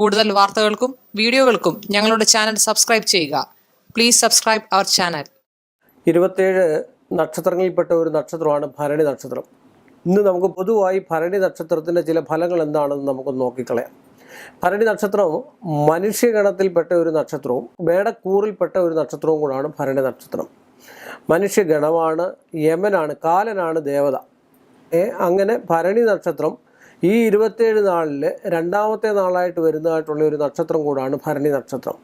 കൂടുതൽ വാർത്തകൾക്കും വീഡിയോകൾക്കും ഞങ്ങളുടെ ചാനൽ സബ്സ്ക്രൈബ് ചെയ്യുക. പ്ലീസ് സബ്സ്ക്രൈബ് അവർ ചാനൽ ഇരുപത്തേഴ് നക്ഷത്രങ്ങളിൽപ്പെട്ട ഒരു നക്ഷത്രമാണ് ഭരണി നക്ഷത്രം. ഇന്ന് നമുക്ക് പൊതുവായി ഭരണി നക്ഷത്രത്തിന്റെ ചില ഫലങ്ങൾ എന്താണെന്ന് നമുക്ക് നോക്കിക്കളയാം. ഭരണി നക്ഷത്രം മനുഷ്യഗണത്തിൽപ്പെട്ട ഒരു നക്ഷത്രവും വേടക്കൂറിൽപ്പെട്ട ഒരു നക്ഷത്രവും കൂടാണ് ഭരണി നക്ഷത്രം. മനുഷ്യഗണമാണ് യമനാണ് കാലനാണ് ദേവത. അങ്ങനെ ഭരണി നക്ഷത്രം ഈ ഇരുപത്തേഴ് നാളിൽ രണ്ടാമത്തെ നാളായിട്ട് വരുന്നതായിട്ടുള്ള ഒരു നക്ഷത്രം കൂടാണ് ഭരണി നക്ഷത്രം.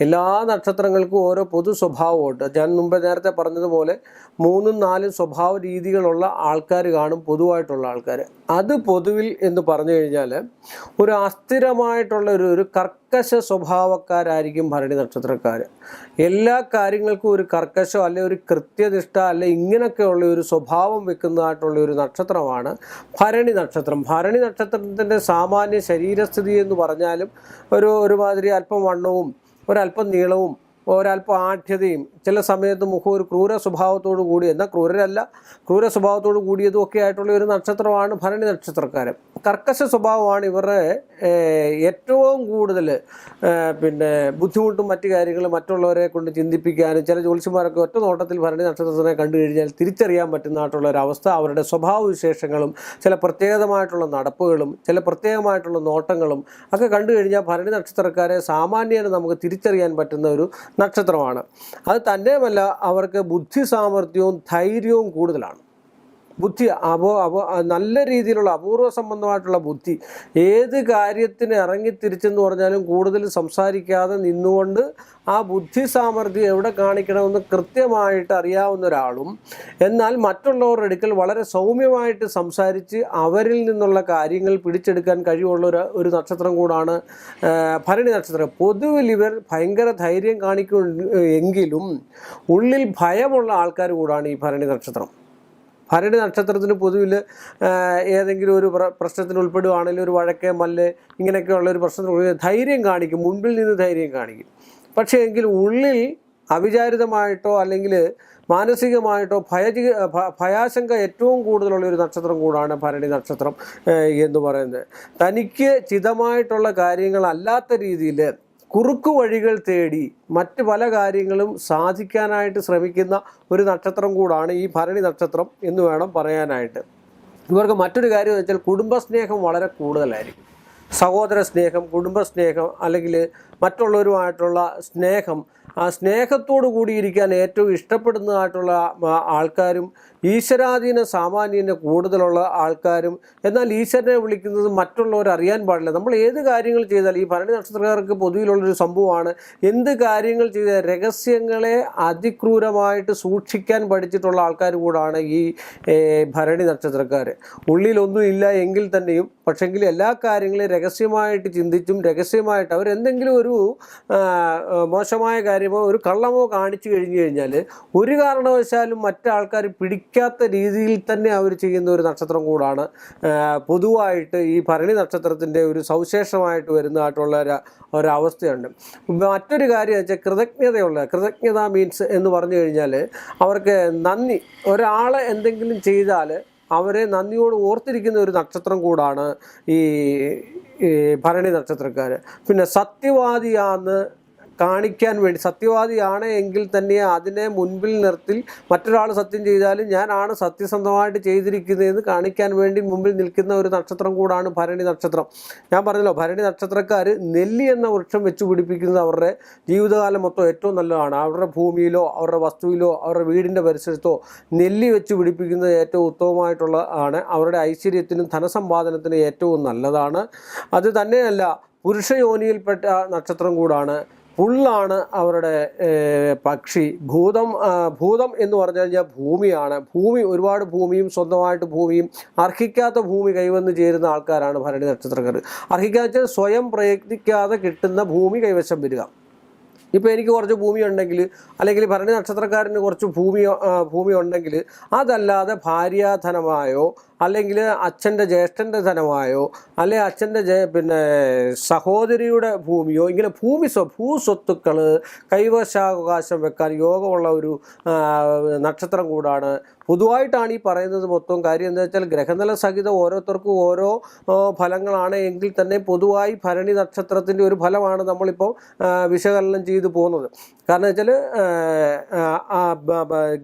എല്ലാ നക്ഷത്രങ്ങൾക്കും ഓരോ പൊതു സ്വഭാവമുണ്ട്. ഞാൻ മുമ്പ് നേരത്തെ പറഞ്ഞതുപോലെ മൂന്നും നാലും സ്വഭാവ രീതികളുള്ള ആൾക്കാർ കാണും പൊതുവായിട്ടുള്ള ആൾക്കാർ അത് പൊതുവിൽ എന്ന് പറഞ്ഞു കഴിഞ്ഞാൽ ഒരു അസ്ഥിരമായിട്ടുള്ള ഒരു ഒരു കർക്കശ സ്വഭാവക്കാരായിരിക്കും ഭരണി നക്ഷത്രക്കാർ എല്ലാ കാര്യങ്ങൾക്കും ഒരു കർക്കശോ അല്ലെ ഒരു കൃത്യനിഷ്ഠ അല്ലെ ഇങ്ങനെയൊക്കെയുള്ള ഒരു സ്വഭാവം വെക്കുന്നതായിട്ടുള്ള ഒരു നക്ഷത്രമാണ് ഭരണി നക്ഷത്രം. ഭരണി നക്ഷത്രത്തിന്റെ സാമാന്യ ശരീരസ്ഥിതി എന്ന് പറഞ്ഞാലും ഒരു ഒരുമാതിരി അല്പം വണ്ണവും ഒരല്പം നീളവും ഒരല്പം ആഠ്യതയും ചില സമയത്ത് മുഖം ഒരു ക്രൂര സ്വഭാവത്തോടു കൂടി എന്നാൽ ക്രൂരരല്ല ക്രൂര സ്വഭാവത്തോടു കൂടിയതും ഒക്കെ ആയിട്ടുള്ള ഒരു നക്ഷത്രമാണ് ഭരണി നക്ഷത്രക്കാരൻ. കർക്കശ സ്വഭാവമാണ് ഇവരുടെ ഏറ്റവും കൂടുതൽ പിന്നെ ബുദ്ധിമുട്ടും മറ്റു കാര്യങ്ങളും മറ്റുള്ളവരെ കൊണ്ട് ചിന്തിപ്പിക്കാനും ചില ജ്യോത്സ്യന്മാരൊക്കെ ഒറ്റ നോട്ടത്തിൽ ഭരണി നക്ഷത്രത്തിനെ കണ്ടു കഴിഞ്ഞാൽ തിരിച്ചറിയാൻ പറ്റുന്നതായിട്ടുള്ള ഒരു അവസ്ഥ അവരുടെ സ്വഭാവ വിശേഷങ്ങളും ചില പ്രത്യേകമായിട്ടുള്ള നടപ്പുകളും ചില പ്രത്യേകമായിട്ടുള്ള നോട്ടങ്ങളും ഒക്കെ കണ്ടു കഴിഞ്ഞാൽ ഭരണി നക്ഷത്രക്കാരെ സാമാന്യേന നമുക്ക് തിരിച്ചറിയാൻ പറ്റുന്ന ഒരു നക്ഷത്രമാണ്. അത് തന്നെയുമല്ല അവർക്ക് ബുദ്ധി സാമർഥ്യവും ധൈര്യവും കൂടുതലാണ്. ബുദ്ധി അപോ അപോ നല്ല രീതിയിലുള്ള അപൂർവ സംബന്ധമായിട്ടുള്ള ബുദ്ധി. ഏത് കാര്യത്തിന് ഇറങ്ങിത്തിരിച്ചെന്ന് പറഞ്ഞാലും കൂടുതൽ സംസാരിക്കാതെ നിന്നുകൊണ്ട് ആ ബുദ്ധി സാമർഥ്യം എവിടെ കാണിക്കണമെന്ന് കൃത്യമായിട്ട് അറിയാവുന്ന ഒരാളും എന്നാൽ മറ്റുള്ളവരുടെ അടുക്കൽ വളരെ സൗമ്യമായിട്ട് സംസാരിച്ച് അവരിൽ നിന്നുള്ള കാര്യങ്ങൾ പിടിച്ചെടുക്കാൻ കഴിവുള്ള ഒരു ഒരു നക്ഷത്രം കൂടാണ് ഭരണി നക്ഷത്രം. പൊതുവിൽ ഇവർ ഭയങ്കര ധൈര്യം കാണിക്കും എങ്കിലും ഉള്ളിൽ ഭയമുള്ള ആൾക്കാർ കൂടാണ് ഈ ഭരണി നക്ഷത്രം. ഭരണി നക്ഷത്രത്തിന് പൊതുവിൽ ഏതെങ്കിലും ഒരു പ്ര- പ്രശ്നത്തിന് ഉൾപ്പെടുകയാണെങ്കിൽ ഒരു വഴക്ക് മല്ല് ഇങ്ങനെയൊക്കെയുള്ള ഒരു പ്രശ്നത്തിന് ധൈര്യം കാണിക്കും. മുൻപിൽ നിന്ന് ധൈര്യം കാണിക്കും. പക്ഷേ എങ്കിൽ ഉള്ളിൽ അവിചാരിതമായിട്ടോ അല്ലെങ്കിൽ മാനസികമായിട്ടോ ഭയജി ഭയാശങ്ക ഏറ്റവും കൂടുതലുള്ള ഒരു നക്ഷത്രം കൂടാണ് ഭരണി നക്ഷത്രം എന്ന് പറയുന്നത്. തനിക്ക് ചിതമായിട്ടുള്ള കാര്യങ്ങളല്ലാത്ത രീതിയിൽ കുറുക്കു വഴികൾ തേടി മറ്റ് പല കാര്യങ്ങളും സാധിക്കാനായിട്ട് ശ്രമിക്കുന്ന ഒരു നക്ഷത്രം കൂടാണ് ഈ ഭരണി നക്ഷത്രം എന്ന് വേണം പറയാനായിട്ട്. ഇവർക്ക് മറ്റൊരു കാര്യം എന്ന് വെച്ചാൽ കുടുംബസ്നേഹം വളരെ കൂടുതലായിരിക്കും. സഹോദര സ്നേഹം കുടുംബസ്നേഹം അല്ലെങ്കിൽ മറ്റുള്ളവരുമായിട്ടുള്ള സ്നേഹം ആ സ്നേഹത്തോടു കൂടിയിരിക്കാൻ ഏറ്റവും ഇഷ്ടപ്പെടുന്നതായിട്ടുള്ള ആൾക്കാരും ഈശ്വരാധീന സാമാന്യന് കൂടുതലുള്ള ആൾക്കാരും എന്നാൽ ഈശ്വരനെ വിളിക്കുന്നത് മറ്റുള്ളവർ അറിയാൻ പാടില്ല. നമ്മൾ ഏത് കാര്യങ്ങൾ ചെയ്താൽ ഈ ഭരണി നക്ഷത്രക്കാർക്ക് പൊതുവിലുള്ളൊരു സംഭവമാണ് എന്ത് കാര്യങ്ങൾ ചെയ്ത രഹസ്യങ്ങളെ അതിക്രൂരമായിട്ട് സൂക്ഷിക്കാൻ പഠിച്ചിട്ടുള്ള ആൾക്കാർ കൂടാണ് ഈ ഭരണി നക്ഷത്രക്കാർ ഉള്ളിലൊന്നും ഇല്ല എങ്കിൽ തന്നെയും പക്ഷെങ്കിൽ എല്ലാ കാര്യങ്ങളും രഹസ്യമായിട്ട് ചിന്തിച്ചും രഹസ്യമായിട്ട് അവരെന്തെങ്കിലും ഒരു മോശമായ കാര്യം കാര്യമോ ഒരു കള്ളമോ കാണിച്ചു കഴിഞ്ഞു കഴിഞ്ഞാൽ ഒരു കാരണവശാലും മറ്റാൾക്കാർ പിടിക്കാത്ത രീതിയിൽ തന്നെ അവർ ചെയ്യുന്ന ഒരു നക്ഷത്രം കൂടാണ്. പൊതുവായിട്ട് ഈ ഭരണി നക്ഷത്രത്തിന്റെ ഒരു സവിശേഷമായിട്ട് വരുന്നതായിട്ടുള്ള ഒരു ഒരവസ്ഥയുണ്ട് മറ്റൊരു കാര്യം വെച്ചാൽ കൃതജ്ഞതയുള്ള കൃതജ്ഞത മീൻസ് എന്ന് പറഞ്ഞു കഴിഞ്ഞാൽ അവർക്ക് നന്ദി. ഒരാൾ എന്തെങ്കിലും ചെയ്താൽ അവരെ നന്ദിയോട് ഓർത്തിരിക്കുന്ന ഒരു നക്ഷത്രം കൂടാണ് ഈ ഭരണി നക്ഷത്രക്കാർ. പിന്നെ സത്യവാദിയാന്ന് കാണിക്കാൻ വേണ്ടി. സത്യവാദിയാണ് എങ്കിൽ തന്നെ അതിനെ മുൻപിൽ നിർത്തി മറ്റൊരാൾ സത്യം ചെയ്താലും ഞാനാണ് സത്യസന്ധമായിട്ട് ചെയ്തിരിക്കുന്നതെന്ന് കാണിക്കാൻ വേണ്ടി മുമ്പിൽ നിൽക്കുന്ന ഒരു നക്ഷത്രം കൂടാണ് ഭരണി നക്ഷത്രം. ഞാൻ പറഞ്ഞല്ലോ ഭരണി നക്ഷത്രക്കാർ നെല്ലി എന്ന വൃക്ഷം വെച്ച് പിടിപ്പിക്കുന്നത് അവരുടെ ജീവിതകാലം മൊത്തം ഏറ്റവും നല്ലതാണ്. അവരുടെ ഭൂമിയിലോ അവരുടെ വസ്തുവിലോ അവരുടെ വീടിന്റെ പരിസരത്തോ നെല്ലി വെച്ച് പിടിപ്പിക്കുന്നത് ഏറ്റവും ഉത്തമമായിട്ടുള്ള ആണ്. അവരുടെ ഐശ്വര്യത്തിനും ധനസമ്പാദനത്തിനും ഏറ്റവും നല്ലതാണ്. അത് തന്നെയല്ല പുരുഷ യോനിയിൽപ്പെട്ട നക്ഷത്രം കൂടാണ് പുള്ളാണ് അവരുടെ പക്ഷി. ഭൂതം ഭൂതം എന്ന് പറഞ്ഞു കഴിഞ്ഞാൽ ഭൂമിയാണ്. ഭൂമി ഒരുപാട് ഭൂമിയും സ്വന്തമായിട്ട് ഭൂമിയും അർഹിക്കാത്ത ഭൂമി കൈവന്ന് ചേരുന്ന ആൾക്കാരാണ് ഭരണി നക്ഷത്രക്കാർ. അർഹിക്കാത്ത സ്വയം പ്രയത്നിക്കാതെ കിട്ടുന്ന ഭൂമി കൈവശം വരിക. ഇപ്പോൾ എനിക്ക് കുറച്ച് ഭൂമി ഉണ്ടെങ്കിൽ അല്ലെങ്കിൽ ഭരണി നക്ഷത്രക്കാരന് കുറച്ച് ഭൂമി ഭൂമി ഉണ്ടെങ്കിൽ അതല്ലാതെ ഭാര്യാധനമായോ അല്ലെങ്കിൽ അച്ഛന്റെ ജ്യേഷ്ഠന്റെ ധനമായോ അല്ലെങ്കിൽ അച്ഛന്റെ പിന്നെ സഹോദരിയുടെ ഭൂമിയോ ഇങ്ങനെ ഭൂമി സ്വ ഭൂസ്വത്തുക്കൾ കൈവശാവകാശം വെക്കാൻ യോഗമുള്ള ഒരു നക്ഷത്രം കൂടാണ്. പൊതുവായിട്ടാണ് ഈ പറയുന്നത് മൊത്തം കാര്യം എന്താ വെച്ചാൽ ഗ്രഹനില സഹിതം ഓരോരുത്തർക്കും ഓരോ ഫലങ്ങളാണ് എങ്കിൽ തന്നെ പൊതുവായി ഭരണി നക്ഷത്രത്തിന്റെ ഒരു ഫലമാണ് നമ്മളിപ്പോൾ വിശകലനം ചെയ്തു പോകുന്നത്. കാരണം വെച്ചാൽ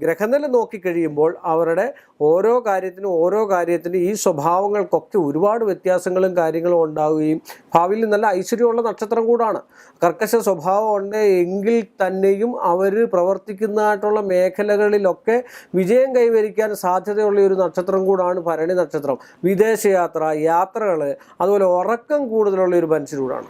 ഗ്രഹനില നോക്കിക്കഴിയുമ്പോൾ അവരുടെ ഓരോ കാര്യത്തിനും ഓരോ കാര്യത്തിനും ഈ സ്വഭാവങ്ങൾക്കൊക്കെ ഒരുപാട് വ്യത്യാസങ്ങളും കാര്യങ്ങളും ഉണ്ടാവുകയും ഭാവിയിൽ നല്ല ഐശ്വര്യമുള്ള നക്ഷത്രം കൂടാണ്. കർക്കശ സ്വഭാവം ഉണ്ട് എങ്കിൽ തന്നെയും അവർ പ്രവർത്തിക്കുന്നതായിട്ടുള്ള മേഖലകളിലൊക്കെ വിജയം കൈവരിക്കാൻ സാധ്യതയുള്ള ഒരു നക്ഷത്രം കൂടാണ് ഭരണി നക്ഷത്രം. വിദേശയാത്ര യാത്രകൾ അതുപോലെ ഉറക്കം കൂടുതലുള്ള ഒരു മനുഷ്യരൂടാണ്.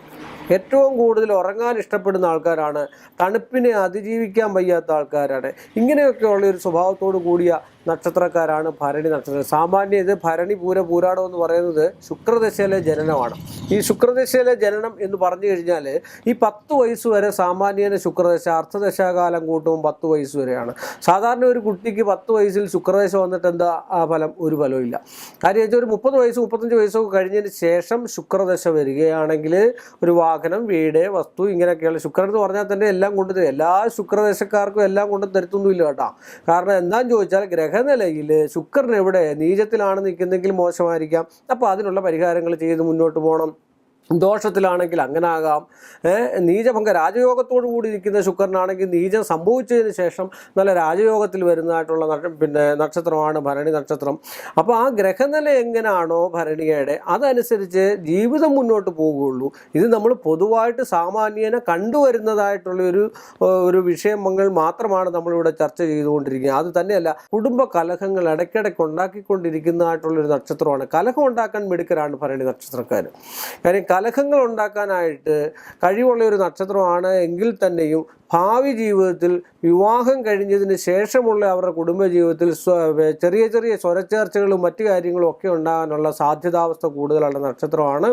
ഏറ്റവും കൂടുതൽ ഉറങ്ങാൻ ഇഷ്ടപ്പെടുന്ന ആൾക്കാരാണ്. തണുപ്പിനെ അതിജീവിക്കാൻ വയ്യാത്ത ആൾക്കാരാണ്. ഇങ്ങനെയൊക്കെയുള്ള ഒരു സ്വഭാവത്തോടു കൂടിയ നക്ഷത്രക്കാരാണ് ഭരണി നക്ഷത്രം സാമാന്യ ഇത് ഭരണി പൂര പൂരാടം എന്ന് പറയുന്നത് ശുക്രദശയിലെ ജനനമാണ്. ഈ ശുക്രദശയിലെ ജനനം എന്ന് പറഞ്ഞു കഴിഞ്ഞാൽ ഈ പത്ത് വയസ്സ് വരെ സാമാന്യേന ശുക്രദശ അർത്ഥദശാകാലം കൂട്ടും പത്ത് വയസ്സ് വരെയാണ്. സാധാരണ ഒരു കുട്ടിക്ക് പത്ത് വയസ്സിൽ ശുക്രദശ വന്നിട്ട് എന്താ ആ ഫലം? ഒരു ഫലവും ഇല്ല കാര്യം വെച്ചാൽ ഒരു മുപ്പത് വയസ്സ് മുപ്പത്തഞ്ച് വയസ്സൊക്കെ കഴിഞ്ഞതിന് ശേഷം ശുക്രദശ വരികയാണെങ്കിൽ ഒരു വാഹനം വീട് വസ്തു ഇങ്ങനെയൊക്കെയുള്ള ശുക്രൻ എന്ന് പറഞ്ഞാൽ തന്നെ എല്ലാം കൊണ്ടുതരും. എല്ലാ ശുക്രദശക്കാർക്കും എല്ലാം കൊണ്ടും തരുത്തൊന്നുമില്ല കേട്ടോ. കാരണം എന്താന്ന് ചോദിച്ചാൽ ഗ്രഹനിലയിൽ ശുക്രൻ എവിടെ നീചത്തിലാണ് നിൽക്കുന്നെങ്കിൽ മോശമായിരിക്കാം. അപ്പോൾ അതിനുള്ള പരിഹാരങ്ങൾ ചെയ്ത് മുന്നോട്ട് പോകണം. ദോഷത്തിലാണെങ്കിൽ അങ്ങനെ ആകാം നീചഭംഗ രാജയോഗത്തോടു കൂടി ഇരിക്കുന്ന ശുക്രനാണെങ്കിൽ നീചം സംഭവിച്ചതിന് ശേഷം നല്ല രാജയോഗത്തിൽ വരുന്നതായിട്ടുള്ള പിന്നെ നക്ഷത്രമാണ് ഭരണി നക്ഷത്രം. അപ്പോൾ ആ ഗ്രഹനില എങ്ങനെയാണോ ഭരണിയുടെ അതനുസരിച്ച് ജീവിതം മുന്നോട്ട് പോവുകയുള്ളൂ. ഇത് നമ്മൾ പൊതുവായിട്ട് സാമാന്യനെ കണ്ടുവരുന്നതായിട്ടുള്ള ഒരു ഒരു വിഷയങ്ങൾ മാത്രമാണ് നമ്മളിവിടെ ചർച്ച ചെയ്തുകൊണ്ടിരിക്കുന്നത്. അത് തന്നെയല്ല കുടുംബ കലഹങ്ങൾ ഇടയ്ക്കിടയ്ക്ക് ഉണ്ടാക്കിക്കൊണ്ടിരിക്കുന്നതായിട്ടുള്ളൊരു നക്ഷത്രമാണ്. കലഹം ഉണ്ടാക്കാൻ മിടുക്കരാണ് ഭരണി നക്ഷത്രക്കാർ കാര്യം കലഹങ്ങൾ ഉണ്ടാക്കാനായിട്ട് കഴിവുള്ള ഒരു നക്ഷത്രമാണ് എങ്കിൽ തന്നെയും ഭാവി ജീവിതത്തിൽ വിവാഹം കഴിഞ്ഞതിന് ശേഷമുള്ള അവരുടെ കുടുംബജീവിതത്തിൽ ചെറിയ ചെറിയ സ്വരച്ചേർച്ചകളും മറ്റു കാര്യങ്ങളും ഒക്കെ ഉണ്ടാകാനുള്ള സാധ്യതാവസ്ഥ കൂടുതലുള്ള നക്ഷത്രമാണ്.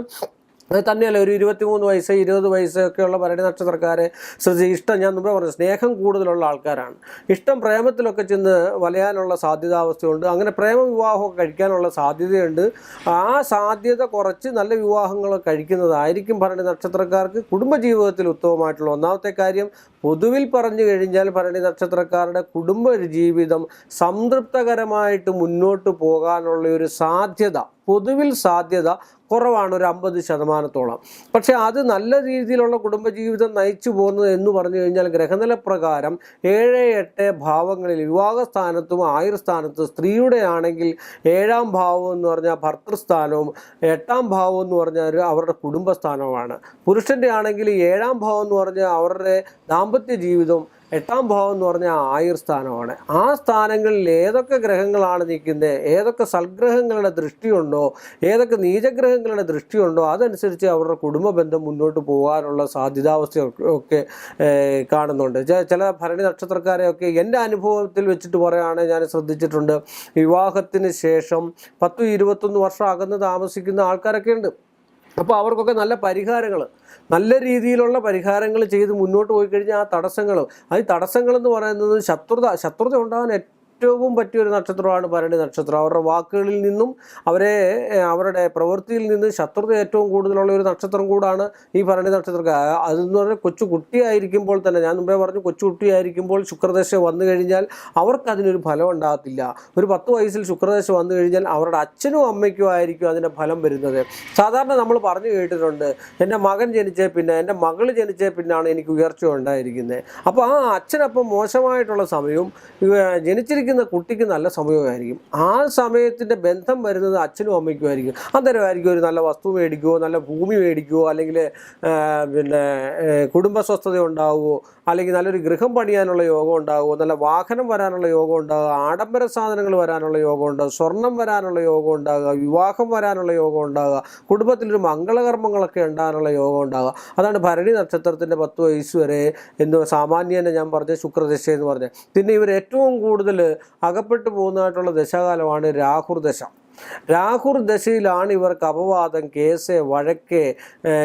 അത് തന്നെയല്ല ഒരു ഇരുപത്തിമൂന്ന് വയസ്സ് ഇരുപത് വയസ്സൊക്കെയുള്ള ഭരണി നക്ഷത്രക്കാരെ ശ്രദ്ധിച്ച് ഇഷ്ടം ഞാൻ മുമ്പേ പറഞ്ഞു സ്നേഹം കൂടുതലുള്ള ആൾക്കാരാണ്. ഇഷ്ടം പ്രേമത്തിലൊക്കെ ചെന്ന് വലയാനുള്ള സാധ്യതാവസ്ഥയുണ്ട്. അങ്ങനെ പ്രേമ വിവാഹമൊക്കെ കഴിക്കാനുള്ള സാധ്യതയുണ്ട്. ആ സാധ്യത കുറച്ച് നല്ല വിവാഹങ്ങൾ കഴിക്കുന്നതായിരിക്കും ഭരണി നക്ഷത്രക്കാർക്ക് കുടുംബജീവിതത്തിൽ ഉത്തമമായിട്ടുള്ള ഒന്നാമത്തെ കാര്യം. പൊതുവിൽ പറഞ്ഞു കഴിഞ്ഞാൽ ഭരണി നക്ഷത്രക്കാരുടെ കുടുംബ ജീവിതം സംതൃപ്തകരമായിട്ട് മുന്നോട്ട് പോകാനുള്ള ഒരു സാധ്യത. പൊതുവിൽ സാധ്യത കുറവാണ് ഒരു അമ്പത് ശതമാനത്തോളം. പക്ഷേ അത് നല്ല രീതിയിലുള്ള കുടുംബജീവിതം നയിച്ചു പോകുന്നത് എന്ന് പറഞ്ഞു കഴിഞ്ഞാൽ ഗ്രഹനില പ്രകാരം ഏഴ് എട്ട് ഭാവങ്ങളിൽ വിവാഹസ്ഥാനത്തും ആയുർസ്ഥാനത്തും സ്ത്രീയുടെ ആണെങ്കിൽ ഏഴാം ഭാവം എന്ന് പറഞ്ഞാൽ ഭർത്തൃസ്ഥാനവും എട്ടാം ഭാവം എന്ന് പറഞ്ഞാൽ അവരുടെ കുടുംബസ്ഥാനവുമാണ്. പുരുഷന്റെ ആണെങ്കിൽ ഏഴാം ഭാവം എന്ന് പറഞ്ഞാൽ അവരുടെ ദാമ്പത്യ ജീവിതവും എട്ടാം ഭാവം എന്ന് പറഞ്ഞാൽ ആയുർ സ്ഥാനമാണ്. ആ സ്ഥാനങ്ങളിൽ ഏതൊക്കെ ഗ്രഹങ്ങളാണ് നിൽക്കുന്നത്? ഏതൊക്കെ സൽഗ്രഹങ്ങളുടെ ദൃഷ്ടിയുണ്ടോ? ഏതൊക്കെ നീചഗ്രഹങ്ങളുടെ ദൃഷ്ടിയുണ്ടോ? അതനുസരിച്ച് അവരുടെ കുടുംബ ബന്ധം മുന്നോട്ട് പോകാനുള്ള സാധ്യതാവസ്ഥ ഒക്കെ കാണുന്നുണ്ട്. ചില ഭരണി നക്ഷത്രക്കാരെയൊക്കെ എന്റെ അനുഭവത്തിൽ വെച്ചിട്ട് പറയുകയാണെങ്കിൽ ഞാൻ ശ്രദ്ധിച്ചിട്ടുണ്ട്. വിവാഹത്തിന് ശേഷം പത്തും ഇരുപത്തൊന്ന് വർഷം അകന്ന് താമസിക്കുന്ന ആൾക്കാരൊക്കെ ഉണ്ട്. അപ്പോൾ അവർക്കൊക്കെ നല്ല പരിഹാരങ്ങൾ നല്ല രീതിയിലുള്ള പരിഹാരങ്ങൾ ചെയ്ത് മുന്നോട്ട് പോയി കഴിഞ്ഞാൽ ആ തടസ്സങ്ങൾ തടസ്സങ്ങളെന്ന് തടസ്സങ്ങൾ എന്ന് പറയുന്നത് ശത്രുത ശത്രുത ഉണ്ടാകാൻ ഏറ്റവും പറ്റിയ ഒരു നക്ഷത്രമാണ് ഭരണി നക്ഷത്രം. അവരുടെ വാക്കുകളിൽ നിന്നും അവരെ അവരുടെ പ്രവൃത്തിയിൽ നിന്ന് ശത്രുത ഏറ്റവും കൂടുതലുള്ള ഒരു നക്ഷത്രം കൂടാണ് ഈ ഭരണി നക്ഷത്രക്കാർ അതെന്ന് പറഞ്ഞാൽ കൊച്ചു കുട്ടിയായിരിക്കുമ്പോൾ തന്നെ ഞാൻ മുമ്പേ പറഞ്ഞു കൊച്ചു കുട്ടിയായിരിക്കുമ്പോൾ ശുക്രദശ വന്നു കഴിഞ്ഞാൽ അവർക്ക് അതിനൊരു ഫലം ഉണ്ടാകത്തില്ല. ഒരു പത്ത് വയസ്സിൽ ശുക്രദശ വന്നു കഴിഞ്ഞാൽ അവരുടെ അച്ഛനും അമ്മയ്ക്കും ആയിരിക്കും അതിന്റെ ഫലം വരുന്നത്. സാധാരണ നമ്മൾ പറഞ്ഞു കേട്ടിട്ടുണ്ട് എന്റെ മകൻ ജനിച്ചേ പിന്നെ എന്റെ മകൾ ജനിച്ചേ പിന്നാണ് എനിക്ക് ഉയർച്ച ഉണ്ടായിരിക്കുന്നത്. അപ്പോൾ ആ അച്ഛനപ്പം മോശമായിട്ടുള്ള സമയവും ഇവ ജനിച്ചിരിക്കുന്ന കുട്ടിക്ക് നല്ല സമയമായിരിക്കും. ആ സമയത്തിന്റെ ബന്ധം വരുന്നത് അച്ഛനും അമ്മയ്ക്കും ആയിരിക്കും. അന്നേരമായിരിക്കും ഒരു നല്ല വസ്തു മേടിക്കുമോ നല്ല ഭൂമി മേടിക്കുമോ അല്ലെങ്കിൽ പിന്നെ കുടുംബ സ്വസ്ഥത ഉണ്ടാവുമോ അല്ലെങ്കിൽ നല്ലൊരു ഗൃഹം പണിയാനുള്ള യോഗം ഉണ്ടാകുമോ നല്ല വാഹനം വരാനുള്ള യോഗം ഉണ്ടാകുക ആഡംബര സാധനങ്ങൾ വരാനുള്ള യോഗം ഉണ്ടാകുക സ്വർണം വരാനുള്ള യോഗം ഉണ്ടാകുക വിവാഹം വരാനുള്ള യോഗം ഉണ്ടാകുക കുടുംബത്തിലൊരു മംഗളകർമ്മങ്ങളൊക്കെ ഉണ്ടാകാനുള്ള യോഗം ഉണ്ടാകുക അതാണ് ഭരണി നക്ഷത്രത്തിന്റെ പത്ത് വയസ്സ് വരെ എന്ന് സാമാന്യനെ ഞാൻ പറഞ്ഞ ശുക്രദശ എന്ന് പറഞ്ഞത്. പിന്നെ ഇവർ ഏറ്റവും കൂടുതൽ അകപ്പെട്ടു പോകുന്നതായിട്ടുള്ള ദശകാലമാണ് രാഹുർ ദശ രാഹുർ ദശയിലാണ് ഇവർക്ക് അപവാദം കേസ് വഴക്ക്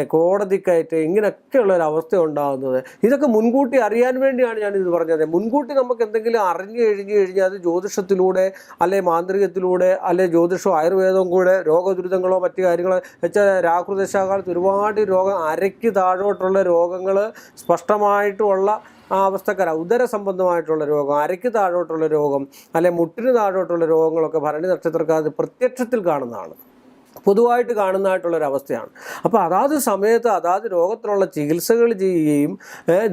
കോടതി കോടതിക്കയറ്റ് ഇങ്ങനെയൊക്കെയുള്ള ഒരു അവസ്ഥ ഉണ്ടാകുന്നത് ഇതൊക്കെ മുൻകൂട്ടി അറിയാൻ വേണ്ടിയാണ് ഞാനിത് പറഞ്ഞത്. മുൻകൂട്ടി നമുക്ക് എന്തെങ്കിലും അറിഞ്ഞു കഴിഞ്ഞു കഴിഞ്ഞാൽ അത് ജ്യോതിഷത്തിലൂടെ അല്ലെ മാന്ത്രികത്തിലൂടെ അല്ലെ ജ്യോതിഷോ ആയുർവേദവും കൂടെ രോഗദുരിതങ്ങളോ മറ്റു കാര്യങ്ങളോ വെച്ചാൽ രാഹുർ ദശാകാലത്ത് ഒരുപാട് രോഗം അരയ്ക്ക് താഴോട്ടുള്ള രോഗങ്ങൾ സ്പഷ്ടമായിട്ടുള്ള ആ അവസ്ഥക്കാർ ഉദര സംബന്ധമായിട്ടുള്ള രോഗം അരയ്ക്ക് താഴോട്ടുള്ള രോഗം അല്ലെ മുട്ടിന് താഴോട്ടുള്ള രോഗങ്ങളൊക്കെ ഭരണി നക്ഷത്രക്കാർ പ്രത്യക്ഷത്തിൽ കാണുന്നതാണ്. പൊതുവായിട്ട് കാണുന്നതായിട്ടുള്ളൊരു അവസ്ഥയാണ് അപ്പോൾ അതാത് സമയത്ത് അതാത് രോഗത്തിനുള്ള ചികിത്സകൾ ചെയ്യുകയും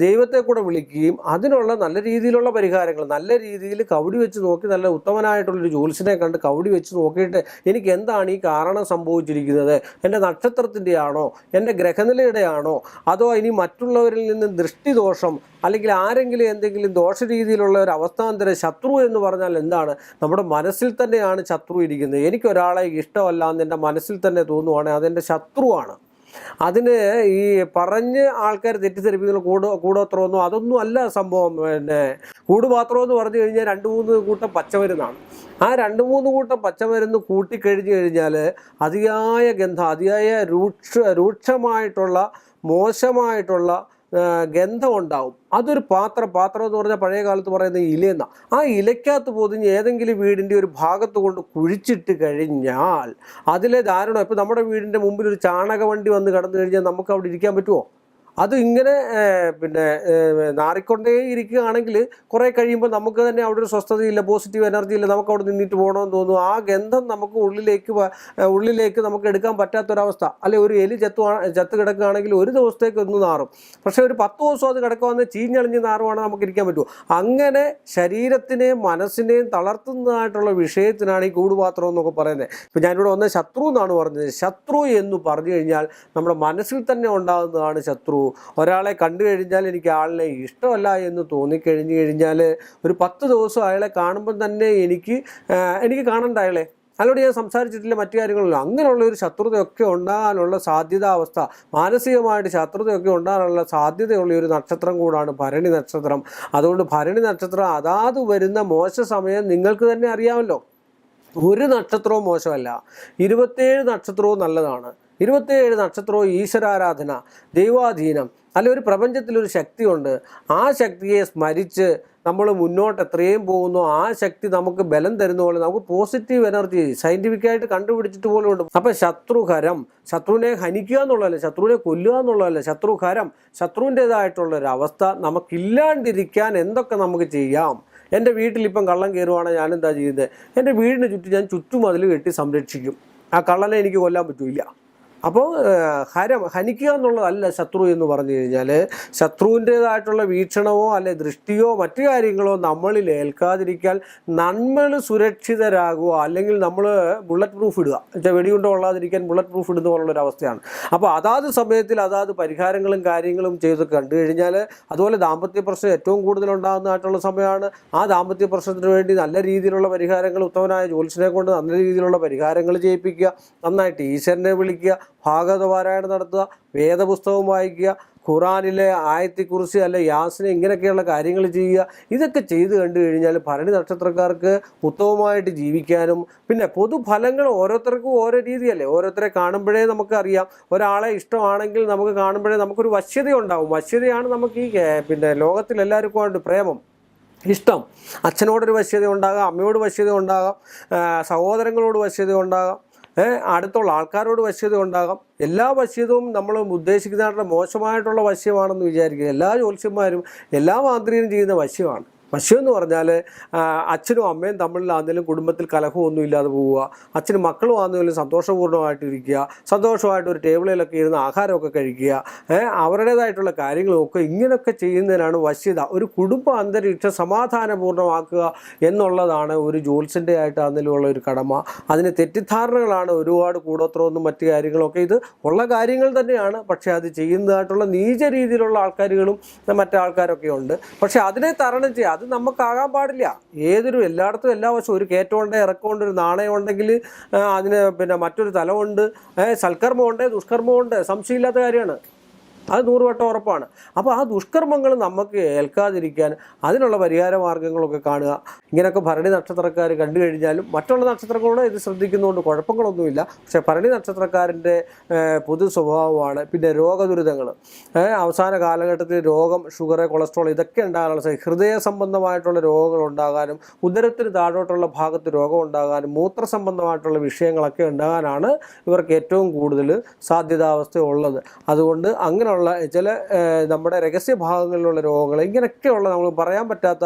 ദൈവത്തെ കൂടെ വിളിക്കുകയും അതിനുള്ള നല്ല രീതിയിലുള്ള പരിഹാരങ്ങൾ നല്ല രീതിയിൽ കവടി വെച്ച് നോക്കി നല്ല ഉത്തമനായിട്ടുള്ളൊരു ജ്യോത്സ്യനെ കണ്ട് കവടി വെച്ച് നോക്കിയിട്ട് എനിക്ക് എന്താണ് ഈ കാരണം സംഭവിച്ചിരിക്കുന്നത്? എന്റെ നക്ഷത്രത്തിന്റെ ആണോ എന്റെ ഗ്രഹനിലയുടെ ആണോ അതോ ഇനി മറ്റുള്ളവരിൽ നിന്ന് ദൃഷ്ടിദോഷം അല്ലെങ്കിൽ ആരെങ്കിലും എന്തെങ്കിലും ദോഷ രീതിയിലുള്ള ഒരു അവസ്ഥാന്തര ശത്രു എന്ന് പറഞ്ഞാൽ എന്താണ്? നമ്മുടെ മനസ്സിൽ തന്നെയാണ് ശത്രു ഇരിക്കുന്നത്. എനിക്കൊരാളെ ഇഷ്ടമല്ല എന്ന് എന്റെ മനസ്സിൽ തന്നെ തോന്നുവാണ് അതെന്റെ ശത്രുവാണ്. അതിന് ഈ പറഞ്ഞ് ആൾക്കാർ തെറ്റിദ്ധരിപ്പിക്കുന്ന കൂട് കൂടോത്രമൊന്നും അതൊന്നും അല്ല സംഭവം. പിന്നെ കൂടുപാത്രം എന്ന് പറഞ്ഞു കഴിഞ്ഞാൽ രണ്ട് മൂന്ന് കൂട്ടം പച്ചമരുന്നാണ്. ആ രണ്ട് മൂന്ന് കൂട്ടം പച്ചമരുന്ന് കൂട്ടിക്കഴിഞ്ഞു കഴിഞ്ഞാൽ അതിയായ ഗന്ധം അതിയായ രൂക്ഷ രൂക്ഷമായിട്ടുള്ള മോശമായിട്ടുള്ള ഗന്ധം ഉണ്ടാവും അതൊരു പാത്രം പാത്രം എന്ന് പറഞ്ഞാൽ പഴയ കാലത്ത് പറയുന്ന ഇലയെന്ന ആ ഇലയ്ക്കകത്ത് പൊതിഞ്ഞ് ഏതെങ്കിലും വീടിന്റെ ഒരു ഭാഗത്ത് കൊണ്ട് കുഴിച്ചിട്ട് കഴിഞ്ഞാൽ അതിലെ ധാരണം ഇപ്പം നമ്മുടെ വീടിന്റെ മുമ്പിൽ ഒരു ചാണക വണ്ടി വന്ന് കടന്നു കഴിഞ്ഞാൽ നമുക്ക് അവിടെ ഇരിക്കാൻ പറ്റുമോ അത് ഇങ്ങനെ പിന്നെ നാറിക്കൊണ്ടേ ഇരിക്കുകയാണെങ്കിൽ കുറേ കഴിയുമ്പോൾ നമുക്ക് തന്നെ അവിടെ ഒരു സ്വസ്ഥതയില്ല പോസിറ്റീവ് എനർജി ഇല്ല നമുക്ക് അവിടെ നിന്നിട്ട് പോകണമെന്ന് തോന്നുന്നു ആ ഗന്ധം നമുക്ക് ഉള്ളിലേക്ക് ഉള്ളിലേക്ക് നമുക്ക് എടുക്കാൻ പറ്റാത്തൊരവസ്ഥ. അല്ലെ ഒരു എലി ചത്തു ചത്ത് കിടക്കുകയാണെങ്കിൽ ഒരു ദിവസത്തേക്ക് ഒന്ന് നാറും. പക്ഷേ ഒരു പത്ത് ദിവസം അത് കിടക്കുവാന്ന് ചീഞ്ഞളിഞ്ഞ് നാറുവാണെങ്കിൽ നമുക്ക് ഇരിക്കാൻ പറ്റുമോ അങ്ങനെ ശരീരത്തിനെയും മനസ്സിനെയും തളർത്തുന്നതായിട്ടുള്ള വിഷയത്തിനാണ് ഈ കൂടുപാത്രം എന്നൊക്കെ പറയുന്നത്. ഇപ്പം ഞാനിവിടെ വന്ന ശത്രു എന്നാണ് പറഞ്ഞത്. ശത്രു എന്ന് പറഞ്ഞു കഴിഞ്ഞാൽ നമ്മുടെ മനസ്സിൽ തന്നെ ഉണ്ടാകുന്നതാണ് ശത്രു. ഒരാളെ കണ്ടു കഴിഞ്ഞാൽ എനിക്ക് ആളിനെ ഇഷ്ടമല്ല എന്ന് തോന്നിക്കഴിഞ്ഞു കഴിഞ്ഞാൽ ഒരു പത്ത് ദിവസം അയാളെ കാണുമ്പോൾ തന്നെ എനിക്ക് എനിക്ക് കാണണ്ട അയാളെ. അയാളോട് ഞാൻ സംസാരിച്ചിട്ടില്ല മറ്റു കാര്യങ്ങളല്ല അങ്ങനെയുള്ള ഒരു ശത്രുതയൊക്കെ ഉണ്ടാകാനുള്ള സാധ്യതാവസ്ഥ മാനസികമായിട്ട് ശത്രുതയൊക്കെ ഉണ്ടാകാനുള്ള സാധ്യതയുള്ള ഒരു നക്ഷത്രം കൂടാണ് ഭരണി നക്ഷത്രം. അതുകൊണ്ട് ഭരണി നക്ഷത്രം അതാത് വരുന്ന മോശ സമയം നിങ്ങൾക്ക് തന്നെ അറിയാമല്ലോ. ഒരു നക്ഷത്രവും മോശമല്ല. ഇരുപത്തേഴ് നക്ഷത്രവും നല്ലതാണ്. ഇരുപത്തേഴ് നക്ഷത്രവും ഈശ്വരാരാധന ദൈവാധീനം അല്ലെ ഒരു പ്രപഞ്ചത്തിലൊരു ശക്തിയുണ്ട്. ആ ശക്തിയെ സ്മരിച്ച് നമ്മൾ മുന്നോട്ട് എത്രയും പോകുന്നു. ആ ശക്തി നമുക്ക് ബലം തരുന്ന പോലെ നമുക്ക് പോസിറ്റീവ് എനർജി സയന്റിഫിക്കായിട്ട് കണ്ടുപിടിച്ചിട്ട് പോലും ഉണ്ട്. അപ്പം ശത്രുഹരം ശത്രുവിനെ ഹനിക്കുക എന്നുള്ളതല്ല ശത്രുവിനെ കൊല്ലുക എന്നുള്ളതല്ല ശത്രുഹരം ശത്രുവിന്റെതായിട്ടുള്ള ഒരു അവസ്ഥ നമുക്കില്ലാണ്ടിരിക്കാൻ എന്തൊക്കെ നമുക്ക് ചെയ്യാം? എന്റെ വീട്ടിലിപ്പം കള്ളം കയറുവാണെങ്കിൽ ഞാനെന്താ ചെയ്യുന്നത്? എന്റെ വീടിന് ചുറ്റും ഞാൻ ചുറ്റുമതിൽ കെട്ടി സംരക്ഷിക്കും. ആ കള്ളനെ എനിക്ക് കൊല്ലാൻ പറ്റൂല. അപ്പോൾ ഹരം ഹനിക്കുക എന്നുള്ളതല്ല ശത്രു എന്ന് പറഞ്ഞു കഴിഞ്ഞാൽ ശത്രുവിന്റേതായിട്ടുള്ള വീക്ഷണമോ അല്ലെ ദൃഷ്ടിയോ മറ്റു കാര്യങ്ങളോ നമ്മളിൽ ഏൽക്കാതിരിക്കാൻ നമ്മൾ സുരക്ഷിതരാകുക അല്ലെങ്കിൽ നമ്മൾ ബുള്ളറ്റ് പ്രൂഫ് ഇടുക. വെടികൊണ്ട് കൊള്ളാതിരിക്കാൻ ബുള്ളറ്റ് പ്രൂഫ് ഇടുന്ന പോലുള്ളൊരു അവസ്ഥയാണ്. അപ്പോൾ അതാത് സമയത്തിൽ അതാത് പരിഹാരങ്ങളും കാര്യങ്ങളും ചെയ്ത് കണ്ടു കഴിഞ്ഞാൽ അതുപോലെ ദാമ്പത്യ പ്രശ്നം ഏറ്റവും കൂടുതൽ ഉണ്ടാകുന്നതായിട്ടുള്ള സമയമാണ്. ആ ദാമ്പത്യ പ്രശ്നത്തിന് വേണ്ടി നല്ല രീതിയിലുള്ള പരിഹാരങ്ങൾ ഉത്തമനായ ജ്യോത്സ്യനെ കൊണ്ട് നല്ല രീതിയിലുള്ള പരിഹാരങ്ങൾ ചെയ്യിപ്പിക്കുക. നന്നായിട്ട് ഈശ്വരനെ വിളിക്കുക. ഭാഗവത പാരായണം നടത്തുക വേദപുസ്തകം വായിക്കുക ഖുറാനിലെ ആയത്തെക്കുറിച്ച് അല്ലെ യാസിനെ ഇങ്ങനെയൊക്കെയുള്ള കാര്യങ്ങൾ ചെയ്യുക ഇതൊക്കെ ചെയ്ത് കണ്ടു കഴിഞ്ഞാൽ ഭരണി നക്ഷത്രക്കാർക്ക് ഉത്തമമായിട്ട് ജീവിക്കാനും പിന്നെ പൊതുഫലങ്ങൾ ഓരോരുത്തർക്കും ഓരോ രീതിയല്ലേ. ഓരോരുത്തരെ കാണുമ്പോഴേ നമുക്കറിയാം ഒരാളെ ഇഷ്ടമാണെങ്കിൽ നമുക്ക് കാണുമ്പോഴേ നമുക്കൊരു വശ്യത ഉണ്ടാവും. വശ്യതയാണ് നമുക്ക് ഈ പിന്നെ ലോകത്തിൽ എല്ലാവർക്കും പ്രേമം ഇഷ്ടം. അച്ഛനോടൊരു വശ്യത ഉണ്ടാകാം അമ്മയോട് വശ്യത ഉണ്ടാകാം സഹോദരങ്ങളോട് വശ്യത ഉണ്ടാകാം. അടുത്തുള്ള ആൾക്കാരോട് വശ്യത ഉണ്ടാകാം. എല്ലാ വശ്യതവും നമ്മൾ ഉദ്ദേശിക്കുന്നതായിട്ടുള്ള മോശമായിട്ടുള്ള വശ്യമാണെന്ന് വിചാരിക്കുക എല്ലാ ജ്യോത്സ്യന്മാരും എല്ലാ മാന്ത്രികരും ചെയ്യുന്ന വശ്യമാണ്. വശ്യം എന്ന് പറഞ്ഞാൽ അച്ഛനും അമ്മയും തമ്മിലാണെങ്കിലും കുടുംബത്തിൽ കലഹമൊന്നും ഇല്ലാതെ പോവുക. അച്ഛനും മക്കളും ആണെങ്കിലും സന്തോഷപൂർണമായിട്ട് ഇരിക്കുക സന്തോഷമായിട്ട് ഒരു ടേബിളിലൊക്കെ ഇരുന്ന് ആഹാരമൊക്കെ കഴിക്കുക. അവരുടേതായിട്ടുള്ള കാര്യങ്ങളൊക്കെ ഇങ്ങനെയൊക്കെ ചെയ്യുന്നതിനാണ് വശ്യത. ഒരു കുടുംബ അന്തരീക്ഷം സമാധാനപൂർണമാക്കുക എന്നുള്ളതാണ് ഒരു ജോൽസിന്റെ ആയിട്ട് അതിലുള്ള ഒരു കടമ. അതിന് തെറ്റിദ്ധാരണകളാണ് ഒരുപാട് കൂടോത്രമൊന്നും മറ്റു കാര്യങ്ങളൊക്കെ. ഇത് ഉള്ള കാര്യങ്ങൾ തന്നെയാണ്. പക്ഷേ അത് ചെയ്യുന്നതായിട്ടുള്ള നീച രീതിയിലുള്ള ആൾക്കാരുകളും മറ്റാൾക്കാരൊക്കെ ഉണ്ട്. പക്ഷേ അതിനെ തരണം ചെയ്യുക നമുക്കാകാൻ പാടില്ല. ഏതൊരു എല്ലായിടത്തും എല്ലാ വശവും ഒരു കയറ്റമുണ്ട് ഇറക്കമുണ്ട് ഒരു നാണയം ഉണ്ടെങ്കിൽ അതിന് പിന്നെ മറ്റൊരു തലമുണ്ട്. സൽക്കർമ്മമുണ്ട് ദുഷ്കർമ്മമുണ്ട് സംശയമില്ലാത്ത കാര്യമാണ്. അത് നൂറ് വട്ടം ഉറപ്പാണ്. അപ്പോൾ ആ ദുഷ്കർമ്മങ്ങൾ നമുക്ക് ഏൽക്കാതിരിക്കാൻ അതിനുള്ള പരിഹാര മാർഗങ്ങളൊക്കെ കാണുക. ഇങ്ങനെയൊക്കെ ഭരണി നക്ഷത്രക്കാർ കണ്ടു കഴിഞ്ഞാലും മറ്റുള്ള നക്ഷത്രങ്ങളോട് ഇത് ശ്രദ്ധിക്കുന്നതുകൊണ്ട് കുഴപ്പങ്ങളൊന്നുമില്ല. പക്ഷേ ഭരണി നക്ഷത്രക്കാരന്റെ പൊതു സ്വഭാവമാണ്. പിന്നെ രോഗദുരിതങ്ങൾ. അവസാന കാലഘട്ടത്തിൽ രോഗം ഷുഗർ കൊളസ്ട്രോൾ ഇതൊക്കെ ഉണ്ടാകാനുള്ള ഹൃദയ സംബന്ധമായിട്ടുള്ള രോഗങ്ങൾ ഉണ്ടാകാനും ഉദരത്തിന് താഴോട്ടുള്ള ഭാഗത്ത് രോഗം ഉണ്ടാകാനും മൂത്ര സംബന്ധമായിട്ടുള്ള വിഷയങ്ങളൊക്കെ ഉണ്ടാകാനാണ് ഇവർക്ക് ഏറ്റവും കൂടുതൽ സാധ്യതാവസ്ഥ ഉള്ളത് അതുകൊണ്ട് അങ്ങനെയുള്ള ചില നമ്മുടെ രഹസ്യ ഭാഗങ്ങളിലുള്ള രോഗങ്ങൾ ഇങ്ങനെയൊക്കെയുള്ള നമ്മൾ പറയാൻ പറ്റാത്ത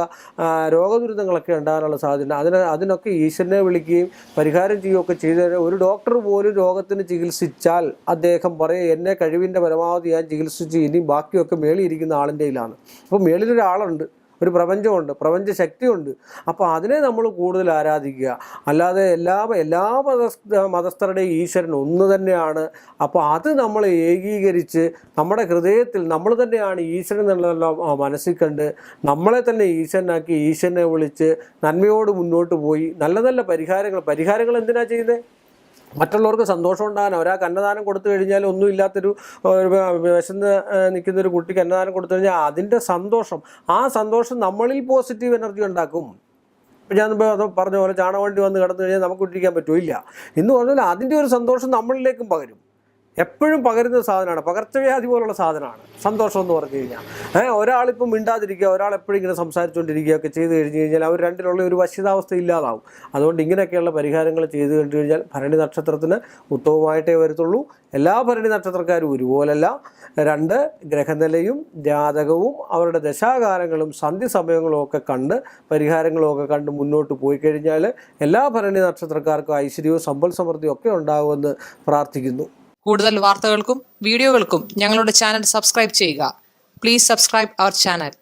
രോഗദുരിതങ്ങളൊക്കെ ഉണ്ടാകാനുള്ള സാധ്യത. അതിന് അതിനൊക്കെ ഈശ്വരനെ വിളിക്കുകയും പരിഹാരം ചെയ്യുകയൊക്കെ ചെയ്ത് ഒരു ഡോക്ടർ പോലും രോഗത്തിന് ചികിത്സിച്ചാൽ അദ്ദേഹം പറയും എന്നെ കഴിവിന്റെ പരമാവധി ഞാൻ ചികിത്സിച്ച് ഇനി ബാക്കിയൊക്കെ മേളിയിരിക്കുന്ന ആളിന്റെ കയ്യിലാണ്. അപ്പോൾ മേളിലൊരാളുണ്ട്. ഒരു പ്രപഞ്ചമുണ്ട് പ്രപഞ്ച ശക്തിയുണ്ട് അപ്പോൾ അതിനെ നമ്മൾ കൂടുതൽ ആരാധിക്കുക. അല്ലാതെ എല്ലാ എല്ലാ മതസ്ഥ മതസ്ഥരുടെയും ഈശ്വരൻ ഒന്ന് തന്നെയാണ്. അപ്പോൾ അത് നമ്മൾ ഏകീകരിച്ച് നമ്മുടെ ഹൃദയത്തിൽ നമ്മൾ തന്നെയാണ് ഈശ്വരൻ എന്നുള്ള മനസ്സിൽ കണ്ട് നമ്മളെ തന്നെ ഈശ്വരനാക്കി ഈശ്വരനെ വിളിച്ച് നന്മയോട് മുന്നോട്ട് പോയി. നല്ല നല്ല പരിഹാരങ്ങൾ. പരിഹാരങ്ങൾ എന്തിനാ ചെയ്യുന്നത്? മറ്റുള്ളവർക്ക് സന്തോഷം ഉണ്ടാകാൻ ഒരാൾക്ക് അന്നദാനം കൊടുത്തു കഴിഞ്ഞാൽ ഒന്നും ഇല്ലാത്തൊരു വിശന്ന് നിൽക്കുന്ന ഒരു കുട്ടിക്ക് അന്നദാനം കൊടുത്തു കഴിഞ്ഞാൽ അതിന്റെ സന്തോഷം ആ സന്തോഷം നമ്മളിൽ പോസിറ്റീവ് എനർജി ഉണ്ടാക്കും. ഞാൻ പറഞ്ഞ പോലെ ചാണവണ്ടി വന്ന് കിടന്നു കഴിഞ്ഞാൽ നമുക്ക് ഇട്ടിരിക്കാൻ പറ്റുമോ ഇല്ല എന്ന് പറഞ്ഞാൽ അതിന്റെ ഒരു സന്തോഷം നമ്മളിലേക്കും പകരും. എപ്പോഴും പകരുന്ന സാധനമാണ്. പകർച്ചവ്യാധി പോലുള്ള സാധനമാണ്. സന്തോഷം എന്ന് പറഞ്ഞു കഴിഞ്ഞാൽ. ഏഹ് ഒരാളിപ്പം മിണ്ടാതിരിക്കുക ഒരാൾ എപ്പോഴും ഇങ്ങനെ സംസാരിച്ചുകൊണ്ടിരിക്കുകയൊക്കെ ചെയ്ത് കഴിഞ്ഞ് കഴിഞ്ഞാൽ അവർ രണ്ടിലുള്ള ഒരു വശ്യതാവസ്ഥ ഇല്ലാതാവും. അതുകൊണ്ട് ഇങ്ങനെയൊക്കെയുള്ള പരിഹാരങ്ങൾ ചെയ്ത് കണ്ടു കഴിഞ്ഞാൽ ഭരണി നക്ഷത്രത്തിന് ഉത്തമമായിട്ടേ വരത്തുള്ളൂ. എല്ലാ ഭരണി നക്ഷത്രക്കാരും ഒരുപോലല്ല. രണ്ട് ഗ്രഹനിലയും ജാതകവും അവരുടെ ദശാകാലങ്ങളും സന്ധി സമയങ്ങളും ഒക്കെ കണ്ട് പരിഹാരങ്ങളും ഒക്കെ കണ്ട് മുന്നോട്ട് പോയി കഴിഞ്ഞാൽ എല്ലാ ഭരണി നക്ഷത്രക്കാർക്കും ഐശ്വര്യവും സമ്പൽ സമൃദ്ധിയും ഒക്കെ ഉണ്ടാകുമെന്ന് പ്രാർത്ഥിക്കുന്നു. കൂടുതൽ വാർത്തകൾക്കും വീഡിയോകൾക്കും ഞങ്ങളുടെ ചാനൽ സബ്സ്ക്രൈബ് ചെയ്യുക. Please subscribe our channel